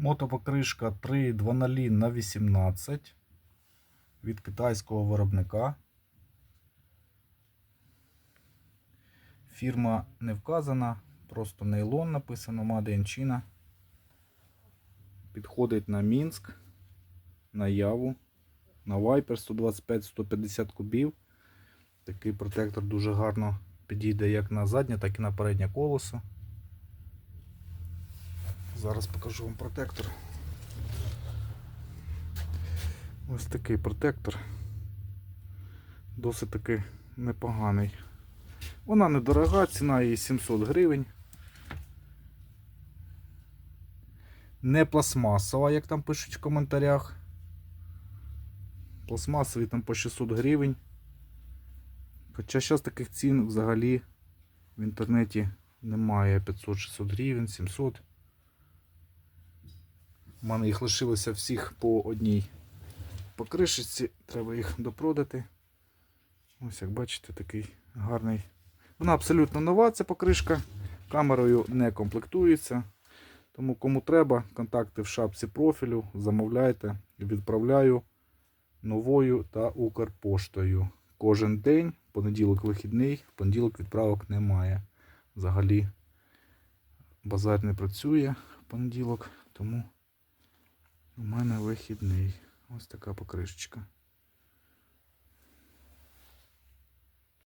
Мотопокришка 3.2.0 на 18 від китайського виробника. Фірма не вказана, просто нейлон написано Made in China. Підходить на Мінськ, на Яву, на Viper 125-150 кубів. Такий протектор дуже гарно підійде як на заднє, так і на переднє колесо. Зараз покажу вам протектор. Ось такий протектор. Досить таки непоганий. Вона недорога, ціна її 700 гривень. Не пластмасова, як там пишуть в коментарях. Пластмасові там по 600 гривень. Хоча зараз таких цін взагалі в інтернеті немає 500-600 гривень, 700. У мене їх лишилося всіх по одній покришечці, треба їх допродати. Ось як бачите, такий гарний. Вона абсолютно нова, ця покришка. Камерою не комплектується. Тому кому треба, контакти в шапці профілю, замовляйте, відправляю новою та Укрпоштою. Кожен день, понеділок вихідний, в понеділок відправок немає. Взагалі базар не працює в понеділок, тому у мене вихідний. Ось така покришечка.